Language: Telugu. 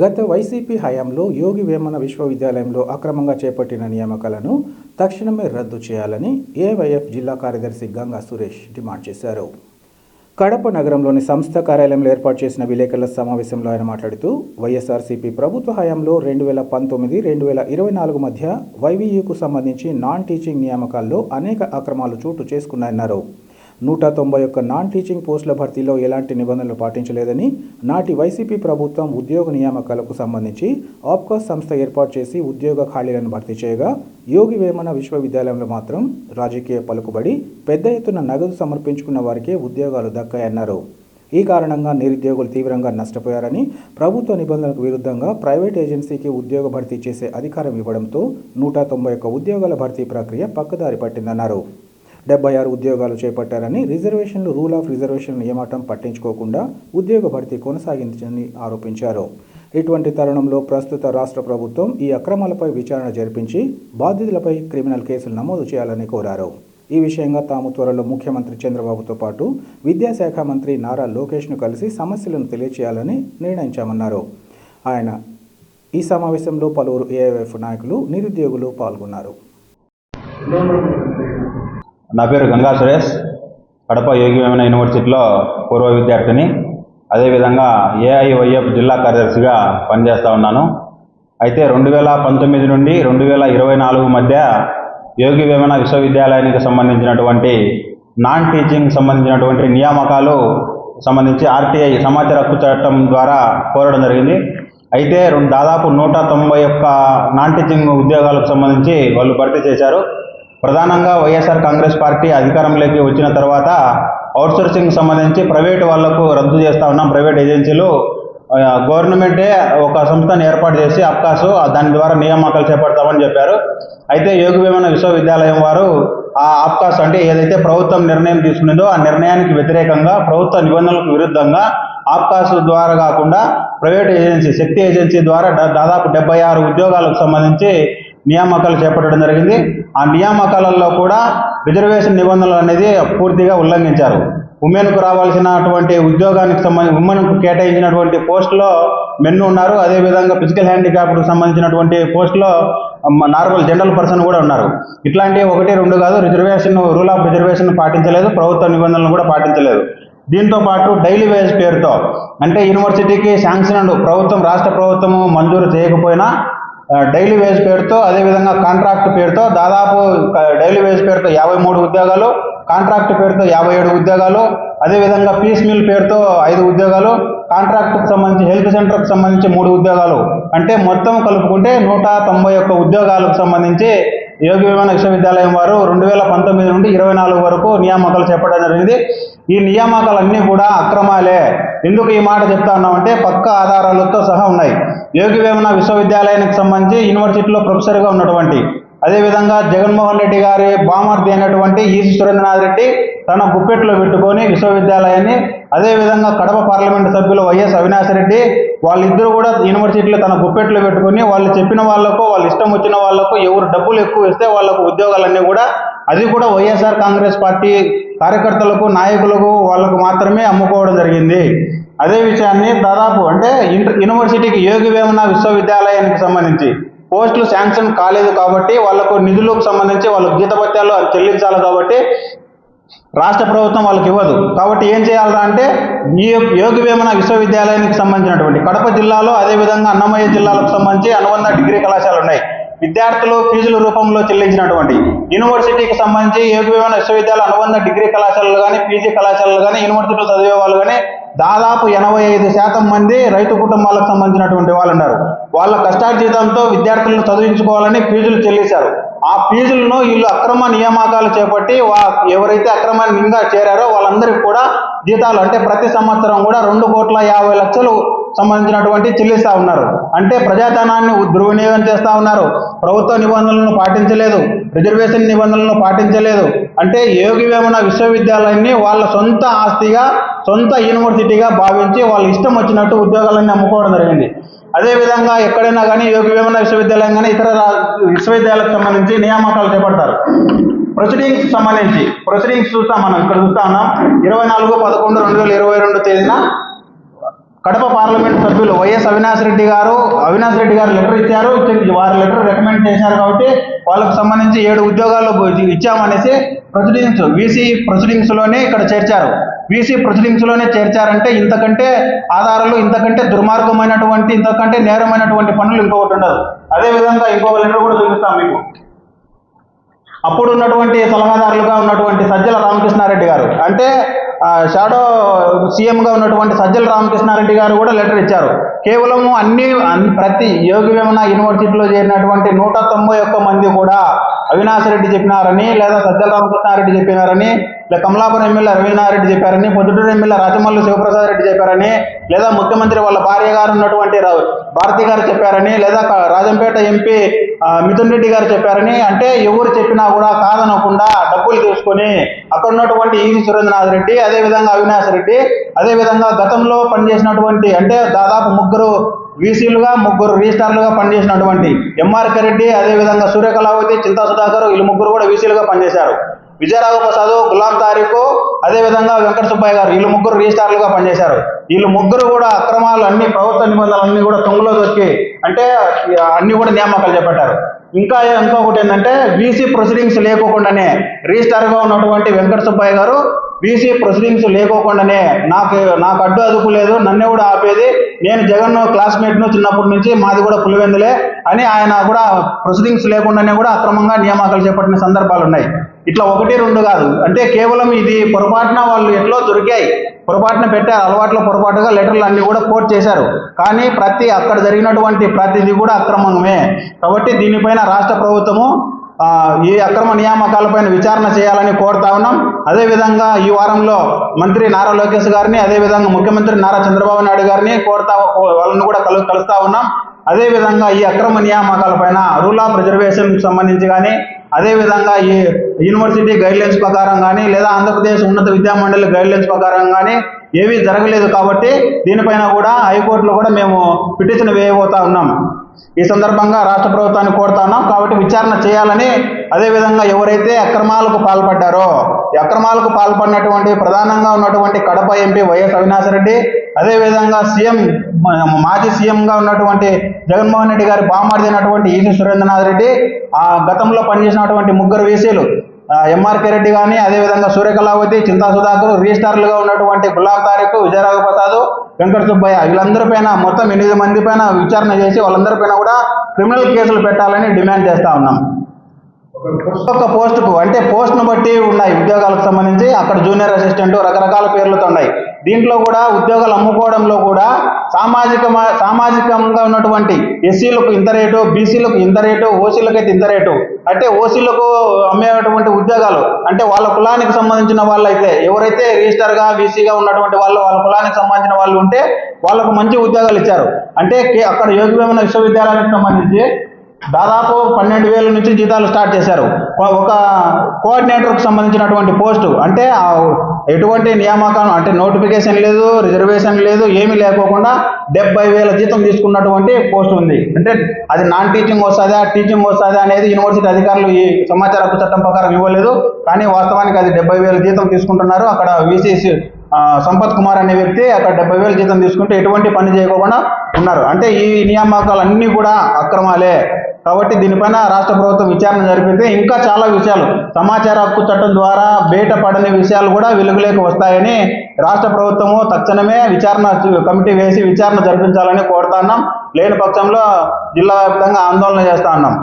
గత వైసీపీ హయాంలో యోగి వేమన విశ్వవిద్యాలయంలో అక్రమంగా చేపట్టిన నియామకాలను తక్షణమే రద్దు చేయాలని ఏవైఎఫ్ జిల్లా కార్యదర్శి గంగా సురేష్ డిమాండ్ చేశారు. కడప నగరంలోని సంస్థ కార్యాలయంలో ఏర్పాటు చేసిన విలేకరుల సమావేశంలో ఆయన మాట్లాడుతూ వైఎస్ఆర్సీపీ ప్రభుత్వ హయాంలో రెండు వేల పంతొమ్మిది రెండు వేల ఇరవై నాలుగు మధ్య వైవీయూకు సంబంధించి నాన్ టీచింగ్ నియామకాల్లో అనేక అక్రమాలు చోటు చేసుకున్నాయన్నారు. నూట తొంభై ఒక్క నాన్ టీచింగ్ పోస్టుల భర్తీలో ఎలాంటి నిబంధనలు పాటించలేదని నాటి వైసీపీ ప్రభుత్వం ఉద్యోగ నియామకాలకు సంబంధించి ఆప్కాస్ సంస్థ ఏర్పాటు చేసి ఉద్యోగ ఖాళీలను భర్తీ చేయగా యోగి వేమన విశ్వవిద్యాలయంలో మాత్రం రాజకీయ పలుకుబడి పెద్ద ఎత్తున నగదు సమర్పించుకున్న వారికే ఉద్యోగాలు దక్కాయన్నారు. ఈ కారణంగా నిరుద్యోగులు తీవ్రంగా నష్టపోయారని ప్రభుత్వ నిబంధనలకు విరుద్ధంగా ప్రైవేట్ ఏజెన్సీకి ఉద్యోగ భర్తీ చేసే అధికారం ఇవ్వడంతో నూట తొంభై ఒక్క ఉద్యోగాల భర్తీ ప్రక్రియ పక్కదారి పట్టిందన్నారు. డెబ్బై ఆరు ఉద్యోగాలు చేపట్టారని రిజర్వేషన్లు రూల్ ఆఫ్ రిజర్వేషన్ ఏమాటం పట్టించుకోకుండా ఉద్యోగ భర్తీ కొనసాగించని ఆరోపించారు. ఇటువంటి తరుణంలో ప్రస్తుత రాష్ట్ర ప్రభుత్వం ఈ అక్రమాలపై విచారణ జరిపించి బాధితులపై క్రిమినల్ కేసులు నమోదు చేయాలని కోరారు. ఈ విషయంగా తాము త్వరలో ముఖ్యమంత్రి చంద్రబాబుతో పాటు విద్యాశాఖ మంత్రి నారా లోకేష్ను కలిసి సమస్యలను తెలియచేయాలని నిర్ణయించామన్నారు. ఆయన ఈ సమావేశంలో పలువురు ఏఐఎఫ్ నాయకులు నిరుద్యోగులు పాల్గొన్నారు. నా పేరు గంగా సురేష్. కడప యోగి వేమన యూనివర్సిటీలో పూర్వ విద్యార్థిని. అదేవిధంగా ఏఐవైఎఫ్ జిల్లా కార్యదర్శిగా పనిచేస్తూ ఉన్నాను. అయితే రెండు వేల పంతొమ్మిది నుండి రెండు వేల ఇరవై నాలుగు మధ్య యోగి వేమన విశ్వవిద్యాలయానికి సంబంధించినటువంటి నాన్ టీచింగ్ సంబంధించినటువంటి నియామకాలు సంబంధించి ఆర్టీఐ సమాచార హక్కు చట్టం ద్వారా కోరడం జరిగింది. అయితే రెండు దాదాపు నూట తొంభై ఒక్క నాన్ టీచింగ్ ఉద్యోగాలకు సంబంధించి వాళ్ళు భర్తీ చేశారు. ప్రధానంగా వైఎస్ఆర్ కాంగ్రెస్ పార్టీ అధికారంలోకి వచ్చిన తర్వాత అవుట్సోర్సింగ్ సంబంధించి ప్రైవేట్ వాళ్ళకు రద్దు చేస్తా ఉన్నాం. ప్రైవేట్ ఏజెన్సీలు గవర్నమెంటే ఒక సంస్థను ఏర్పాటు చేసి అబ్కాసు దాని ద్వారా నియామకాలు చేపడతామని చెప్పారు. అయితే యోగి వేమన విశ్వవిద్యాలయం వారు ఆ అబ్కాస్ అంటే ఏదైతే ప్రభుత్వం నిర్ణయం తీసుకునేదో ఆ నిర్ణయానికి వ్యతిరేకంగా ప్రభుత్వ నిబంధనలకు విరుద్ధంగా ఆప్కాస్ ద్వారా కాకుండా ప్రైవేట్ ఏజెన్సీ శక్తి ఏజెన్సీ ద్వారా దాదాపు డెబ్బై ఆరు ఉద్యోగాలకు సంబంధించి నియామకాలు చేపట్టడం జరిగింది. ఆ నియామకాలలో కూడా రిజర్వేషన్ నిబంధనలు అనేది పూర్తిగా ఉల్లంఘించారు. ఉమెన్కు రావాల్సినటువంటి ఉద్యోగానికి సంబంధించి ఉమెన్కు కేటాయించినటువంటి పోస్టులో మెన్ ఉన్నారు. అదేవిధంగా ఫిజికల్ హ్యాండిక్యాప్కు సంబంధించినటువంటి పోస్టులో నార్మల్ జనరల్ పర్సన్ కూడా ఉన్నారు. ఇట్లాంటి ఒకటి రెండు కాదు రిజర్వేషన్ రూల్ ఆఫ్ రిజర్వేషన్ పాటించలేదు. ప్రభుత్వ నిబంధనలు కూడా పాటించలేదు. దీంతో పాటు డైలీ వేజ్ పేరుతో అంటే యూనివర్సిటీకి శాంక్షన్ ప్రభుత్వం రాష్ట్ర ప్రభుత్వము మంజూరు చేయకపోయినా డైలీ వేజ్ పేరుతో అదేవిధంగా కాంట్రాక్ట్ పేరుతో దాదాపు డైలీ వేజ్ పేరుతో యాభై మూడు ఉద్యోగాలు కాంట్రాక్ట్ పేరుతో యాభై ఏడు ఉద్యోగాలు అదేవిధంగా పీస్ మిల్ పేరుతో ఐదు ఉద్యోగాలు కాంట్రాక్ట్కు సంబంధించి హెల్త్ సెంటర్కి సంబంధించి మూడు ఉద్యోగాలు. అంటే మొత్తం కలుపుకుంటే నూట తొంభై ఒక్క ఉద్యోగాలకు సంబంధించి యోగి విమాన విశ్వవిద్యాలయం వారు రెండు వేల పంతొమ్మిది నుండి ఇరవై నాలుగు వరకు నియామకాలు చేపట్టడం జరిగింది. ఈ నియామకాలన్నీ కూడా అక్రమాలే. ఎందుకు ఈ మాట చెప్తా ఉన్నామంటే పక్క ఆధారాలతో సహా ఉన్నాయి. యోగి వేమన విశ్వవిద్యాలయానికి సంబంధించి యూనివర్సిటీలో ప్రొఫెసర్గా ఉన్నటువంటి అదేవిధంగా జగన్మోహన్ రెడ్డి గారి బామర్ది అయినటువంటి ఈసి సురేంద్రనాథ్ రెడ్డి తన గుప్పెట్లో పెట్టుకొని విశ్వవిద్యాలయాన్ని అదేవిధంగా కడప పార్లమెంటు సభ్యులు వైఎస్ అవినాష్ రెడ్డి వాళ్ళిద్దరూ కూడా యూనివర్సిటీలో తన గుప్పెట్లో పెట్టుకొని వాళ్ళు చెప్పిన వాళ్ళకు వాళ్ళు ఇష్టం వచ్చిన వాళ్ళకు ఎవరు డబ్బులు ఎక్కువ ఇస్తే వాళ్ళకు ఉద్యోగాలన్నీ కూడా అది కూడా వైఎస్ఆర్ కాంగ్రెస్ పార్టీ కార్యకర్తలకు నాయకులకు వాళ్ళకు మాత్రమే అమ్ముకోవడం జరిగింది. అదే విషయాన్ని దాదాపు అంటే ఇంటర్ యూనివర్సిటీకి యోగి వేమన విశ్వవిద్యాలయానికి సంబంధించి పోస్టులు శాంక్షన్ కాలేదు కాబట్టి వాళ్ళకు నిధులకు సంబంధించి వాళ్ళు జీతభత్యాలు చెల్లించాలి కాబట్టి రాష్ట్ర ప్రభుత్వం వాళ్ళకి ఇవ్వదు. కాబట్టి ఏం చేయాలరా అంటే ఈ యోగి వేమన విశ్వవిద్యాలయానికి సంబంధించినటువంటి కడప జిల్లాలో అదేవిధంగా అన్నమయ్య జిల్లాలకు సంబంధించి అనుబంధ డిగ్రీ కళాశాలలు ఉన్నాయి. విద్యార్థులు ఫీజుల రూపంలో చెల్లించినటువంటి యూనివర్సిటీకి సంబంధించి యోగి వేమన విశ్వవిద్యాలయ అనుబంధ డిగ్రీ కళాశాలలు కానీ పీజీ కళాశాలలు కానీ యూనివర్సిటీలో చదివే వాళ్ళు కానీ దాదాపు ఎనభై ఐదు శాతం మంది రైతు కుటుంబాలకు సంబంధించినటువంటి వాళ్ళు ఉన్నారు వాళ్ళ కష్టార్జితంతో విద్యార్థులను చదివించుకోవాలని ఫీజులు చెల్లించారు. ఆ ఫీజులను వీళ్ళు అక్రమ నియామకాలు చేపట్టి వా ఎవరైతే అక్రమంగా చేరారో వాళ్ళందరికీ కూడా జీతాలు అంటే ప్రతి సంవత్సరం కూడా రెండు కోట్ల యాభై లక్షలు సంబంధించినటువంటి చెల్లిస్తూ ఉన్నారు. అంటే ప్రజాధనాన్ని దుర్వినియోగం చేస్తా ఉన్నారు. ప్రభుత్వ నిబంధనలను పాటించలేదు. రిజర్వేషన్ నిబంధనలను పాటించలేదు. అంటే యోగివేమన విశ్వవిద్యాలయాన్ని వాళ్ళ సొంత ఆస్తిగా సొంత యూనివర్సిటీగా భావించి వాళ్ళు ఇష్టం వచ్చినట్టు ఉద్యోగాలన్నీ అమ్ముకోవడం జరిగింది. అదేవిధంగా ఎక్కడైనా కానీ యోగి వేమన విశ్వవిద్యాలయం కానీ ఇతర విశ్వవిద్యాలయాలకు సంబంధించి నియామకాలు చేపడతారు. ప్రొసీడింగ్స్ సంబంధించి ప్రొసీడింగ్స్ చూస్తాం మనం ఇక్కడ చూస్తా ఉన్నాం. ఇరవై నాలుగు పదకొండు రెండు వేల ఇరవై రెండు తేదీన కడప పార్లమెంట్ సభ్యులు వైఎస్ అవినాష్ రెడ్డి గారు అవినాష్ రెడ్డి గారు లెటర్ ఇచ్చారు వారి లెటర్ రికమెండ్ చేశారు కాబట్టి వాళ్ళకు సంబంధించి ఏడు ఉద్యోగాలు ఇచ్చామనేసి ప్రొసీడింగ్స్ వీసీ ప్రొసీడింగ్స్లోనే ఇక్కడ చేర్చారు. వీసీ ప్రొసీడింగ్స్లోనే చేర్చారంటే ఇంతకంటే ఆధారాలు ఇంతకంటే దుర్మార్గమైనటువంటి ఇంతకంటే నేరమైనటువంటి పనులు ఇంకొకటి ఉండదు. అదే విధంగా ఇంకొక లెటర్ కూడా చూపిస్తాం మీకు. అప్పుడు ఉన్నటువంటి సలహాదారులుగా ఉన్నటువంటి సజ్జల రామకృష్ణారెడ్డి గారు. అంటే షాడో సీఎంగా ఉన్నటువంటి సజ్జల రామకృష్ణారెడ్డి గారు కూడా లెటర్ ఇచ్చారు. కేవలము అన్ని అన్- ప్రతి యోగి వేమన యూనివర్సిటీలో చేరినటువంటి నూట తొంభై ఒక్క మంది కూడా అవినాశరెడ్డి చెప్పినారని లేదా సజ్జల రామకృష్ణారెడ్డి చెప్పినారని లేదా కమలాపురం ఎమ్మెల్యే రవీనారెడ్డి చెప్పారని పొద్దుటూరు ఎమ్మెల్యే రాజమల్లి శివప్రసాద్ రెడ్డి చెప్పారని లేదా ముఖ్యమంత్రి వాళ్ళ భార్య గారు ఉన్నటువంటి భారతి గారు చెప్పారని లేదా రాజంపేట ఎంపీ మిథున్ రెడ్డి గారు చెప్పారని అంటే ఎవరు చెప్పినా కూడా కాదనకుండా డబ్బులు తీసుకొని అక్కడ ఉన్నటువంటి ఈవి సురేంద్రనాథ్ రెడ్డి అదే విధంగా అవినాష్ రెడ్డి అదే విధంగా గతంలో పనిచేసినటువంటి అంటే దాదాపు ముగ్గురు వీసీలుగా ముగ్గురు రిజిస్టార్లుగా పనిచేసినటువంటి ఎంఆర్కే రెడ్డి అదే విధంగా సూర్యకళావతి చింతా సుధాకర్ వీళ్ళు ముగ్గురు కూడా వీసీలుగా పనిచేశారు. విజయరాఘవ ప్రసాద్ గులాం తారీఖు అదే విధంగా వెంకట సుబ్బయ్య గారు వీళ్ళు ముగ్గురు రిజిస్టార్లుగా పనిచేశారు. వీళ్ళు ముగ్గురు కూడా అక్రమాలు అన్ని ప్రభుత్వ నిబంధనలు అన్ని కూడా తొంగలో దొరికి అంటే అన్ని కూడా నియామకాలు చేపట్టారు. ఇంకా ఇంకొకటి ఏంటంటే వీసీ ప్రొసీడింగ్స్ లేకోకుండానే రిజిస్టార్గా ఉన్నటువంటి వెంకట సుబ్బయ్య గారు బీసీ ప్రొసీడింగ్స్ లేకోకుండానే నాకు నాకు అడ్డు అదుపు లేదు నన్ను కూడా ఆపేది. నేను జగన్ క్లాస్మేట్ను చిన్నప్పటి నుంచి మాది కూడా పులివెందులే అని ఆయన కూడా ప్రొసీడింగ్స్ లేకుండానే కూడా అక్రమంగా నియామకాలు చేపట్టిన సందర్భాలు ఉన్నాయి. ఇట్లా ఒకటి రెండు కాదు. అంటే కేవలం ఇది పొరపాటున వాళ్ళు ఎట్లో దొరికాయి? పొరపాటున పెట్టారు అలవాట్ల పొరపాటుగా లెటర్లు అన్ని కూడా కోట్ చేశారు. కానీ ప్రతి అక్కడ జరిగినటువంటి ప్రతిది కూడా అక్రమమే. కాబట్టి దీనిపైన రాష్ట్ర ప్రభుత్వము ఈ అక్రమ నియామకాలపైన విచారణ చేయాలని కోరుతా ఉన్నాం. అదేవిధంగా ఈ వారంలో మంత్రి నారా లోకేష్ గారిని అదేవిధంగా ముఖ్యమంత్రి నారా చంద్రబాబు నాయుడు గారిని కోరుతా వాళ్ళని కూడా కలు కలుస్తా ఉన్నాం. అదేవిధంగా ఈ అక్రమ నియామకాలపైన రూల్ ఆఫ్ రిజర్వేషన్ సంబంధించి కానీ అదేవిధంగా ఈ యూనివర్సిటీ గైడ్లైన్స్ ప్రకారం కానీ లేదా ఆంధ్రప్రదేశ్ ఉన్నత విద్యా మండలి గైడ్లైన్స్ ప్రకారం కానీ ఏమీ జరగలేదు కాబట్టి దీనిపైన కూడా హైకోర్టులో కూడా మేము పిటిషన్ వేయబోతా ఉన్నాం. ఈ సందర్భంగా రాష్ట్ర ప్రభుత్వాన్ని కోరుతున్నాం కాబట్టి విచారణ చేయాలని అదేవిధంగా ఎవరైతే అక్రమాలకు పాల్పడ్డారో అక్రమాలకు పాల్పడినటువంటి ప్రధానంగా ఉన్నటువంటి కడప ఎంపీ వైఎస్ అవినాష్ రెడ్డి అదేవిధంగా సీఎం మాజీ సీఎంగా ఉన్నటువంటి జగన్మోహన్ రెడ్డి గారి బామార్ది అయినటువంటి సురేంద్రనాథ్ రెడ్డి ఆ గతంలో పనిచేసినటువంటి ముగ్గురు వీసీలు ఎంఆర్కే రెడ్డి కానీ అదేవిధంగా సూర్యకళావతి చింతా సుధాకర్ రిజిస్టార్లుగా ఉన్నటువంటి గులాబ్ తారీఖు విజయరాఘ ప్రసాద్ వెంకట సుబ్బయ్య వీళ్ళందరి పైన మొత్తం ఎనిమిది మంది పైన విచారణ చేసి వాళ్ళందరి పైన కూడా క్రిమినల్ కేసులు పెట్టాలని డిమాండ్ చేస్తా ఉన్నాం. ఒక్కొక్క పోస్టుకు అంటే పోస్ట్ను బట్టి ఉన్నాయి ఉద్యోగాలకు సంబంధించి అక్కడ జూనియర్ అసిస్టెంట్ రకరకాల పేర్లతో ఉన్నాయి దీంట్లో కూడా ఉద్యోగాలు అమ్ముకోవడంలో కూడా సామాజిక సామాజికంగా ఉన్నటువంటి ఎస్సీలకు ఇంత రేటు బీసీలకు ఇంత రేటు ఓసీలకు అయితే ఇంత రేటు. అంటే ఓసీలకు అమ్మేటువంటి ఉద్యోగాలు అంటే వాళ్ళ కులానికి సంబంధించిన వాళ్ళు అయితే ఎవరైతే రిజిస్టర్గా బీసీగా ఉన్నటువంటి వాళ్ళు వాళ్ళ కులానికి సంబంధించిన వాళ్ళు ఉంటే వాళ్ళకు మంచి ఉద్యోగాలు ఇచ్చారు. అంటే అక్కడ యోగ్యమైన విశ్వవిద్యాలయానికి సంబంధించి దాదాపు పన్నెండు వేల నుంచి జీతాలు స్టార్ట్ చేశారు. ఒక- కోఆర్డినేటర్కు సంబంధించినటువంటి పోస్టు. అంటే ఎటువంటి నియామకం అంటే నోటిఫికేషన్ లేదు రిజర్వేషన్ లేదు ఏమీ లేకోకుండా డెబ్బై వేల జీతం తీసుకున్నటువంటి పోస్ట్ ఉంది. అంటే అది నాన్ టీచింగ్ వస్తుందా టీచింగ్ వస్తుందా అనేది యూనివర్సిటీ అధికారులు ఈ సమాచార హక్కు చట్టం ప్రకారం ఇవ్వలేదు. కానీ వాస్తవానికి అది డెబ్బై వేల జీతం తీసుకుంటున్నారు. అక్కడ విసిసి సంపత్ కుమార్ అనే వ్యక్తి అక్కడ డెబ్బై వేలు జీతం తీసుకుంటే ఎటువంటి పని చేయకుండా ఉన్నారు. అంటే ఈ నియామకాలు అన్నీ కూడా అక్రమాలే. కాబట్టి దీనిపైన రాష్ట్ర ప్రభుత్వం విచారణ జరిపితే ఇంకా చాలా విషయాలు. సమాచార హక్కు చట్టం ద్వారా బయటపడని విషయాలు కూడా వెలుగులోకి వస్తాయని రాష్ట్ర ప్రభుత్వము తక్షణమే విచారణ కమిటీ వేసి విచారణ జరిపించాలని కోరుతా ఉన్నాం. లేని పక్షంలో జిల్లా వ్యాప్తంగా ఆందోళన చేస్తా ఉన్నాం.